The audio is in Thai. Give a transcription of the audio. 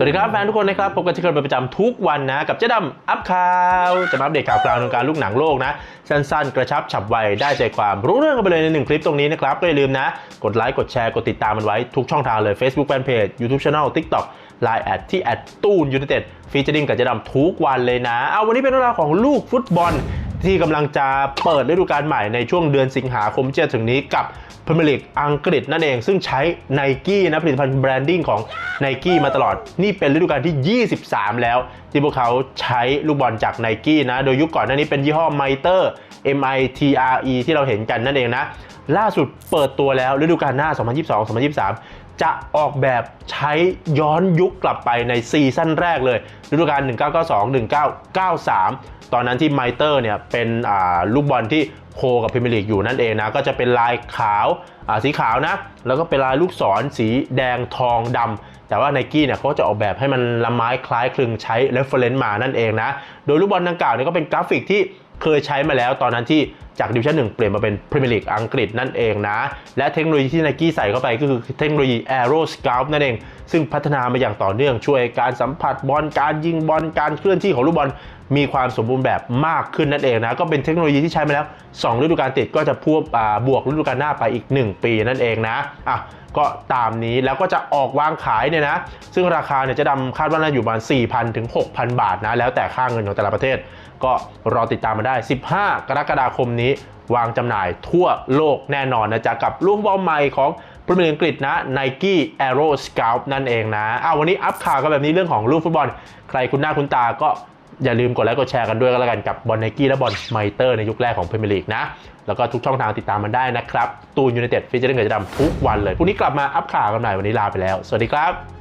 สวัสดีครับแฟนทุกคนนะครับพบกันที่เคยเป็นประจำทุกวันนะ กับเจ๊ดำอัพข่าวจะมาอัปเดตข่าวกลางวงการลูกหนังโลกนะ สั้นๆ กระชับฉับไวได้ใจความรู้เรื่องกันไปเลยในหนึ่งคลิปตรงนี้นะครับ ก็อย่าลืมนะ กดไลค์กดแชร์กดติดตามมันไว้ทุกช่องทางเลย Facebook Fanpage YouTube Channel TikTok Line แอดที่แอดตูนยูไนเต็ดฟีเจอริงกับเจ๊ดำทุกวันเลยนะเอาวันนี้เป็นเรื่องราวของลูกฟุตบอล ที่กำลังจะเปิดฤดูกาลใหม่ในช่วงเดือนสิงหาคมที่จะถึงนี้กับพรีเมียร์ลีกอังกฤษนั่นเอง ซึ่งใช้ n i กี้นะผลิตภัณฑ์แบรนดิ้งของ n i กี้มาตลอด นี่เป็นฤดูกาลที่ 23 แล้ว ที่พวกเขาใช้ลูกบอลจาก n i กี้นะ โดยยุคก่อนหน้านี้เป็นยี่ห้อ m i t e r M I T R E ที่เราเห็นกันนั่นเองนะ ล่าสุดเปิดตัวแล้วฤดูกาลหน้า 2022-2023 จะออกแบบใช้ย้อนยุคกลับไปในซีซั่นแรกเลยฤดูกาล 1992-1993 ตอนนั้นที่ไมเตอร์เนี่ยเป็นอ่าลูกบอลที่โคกับพรีเมียร์ลีกอยู่นั่นเองนะ ก็จะเป็นลายขาวอ่าสีขาวนะ แล้วก็เป็นลายลูกศรสีแดงทองดำแต่ว่าไนกี้เนี่ยเขาจะออกแบบให้มันละไม้คล้ายคลึงใช้เรฟเฟรนซ์มานั่นเองนะ โดยลูกบอลดังกล่าวเนี่ยก็เป็นกราฟิกที่เคยใช้มาแล้วตอนนั้นที่ จากดิวิชั่นหนึ่งเปลี่ยนมาเป็นพรีเมียร์ลีกอังกฤษนั่นเองนะ และเทคโนโลยีที่ไนกี้ใส่เข้าไปก็คือเทคโนโลยี Aero Scout นั่นเอง ซึ่งพัฒนามาอย่างต่อเนื่องช่วยการสัมผัสบอลการยิงบอลการเคลื่อนที่ของลูกบอลมีความสมบูรณ์แบบมากขึ้นนั่นเองนะ ก็เป็นเทคโนโลยีที่ใช้มาแล้ว 2 ฤดูกาลติดก็จะพวบอ่าบวกฤดูกาลหน้าไปอีก 1 ปีนั่นเองนะอะก็ตามนี้แล้วก็จะออกวางขายเนี่ยนะ ซึ่งราคาเนี่ยจะดำคาดว่าน่าอยู่ประมาณ 4,000 ถึง 6,000 บาทนะ แล้วแต่ค่าเงินของแต่ละประเทศ ก็รอติดตามมาได้ 15 กรกฎาคมนี้วางจำหน่ายทั่วโลกแน่นอนนะจ๊ะกับลูกบอลใหม่ของพรีเมียร์อังกฤษนะ Nike Aero Scout นั่นเองนะอ้าววันนี้อัพข่าวกันแบบนี้เรื่องของลูกฟุตบอล ใครคุ้นหน้าคุ้นตาก็อย่าลืมกดไลค์กดแชร์กันด้วยก็แล้วกันกับบอลไนกี้และบอลไมเตอร์ในยุคแรกของพรีเมียร์ลีกนะ แล้วก็ทุกช่องทางติดตามมันได้นะครับ ตูนยูไนเต็ดฟิชเชอร์เกิดจะดำทุกวันเลยพรุ่งนี้กลับมาอัพข่าวกันหน่อยวันนี้ลาไปแล้ว สวัสดีครับ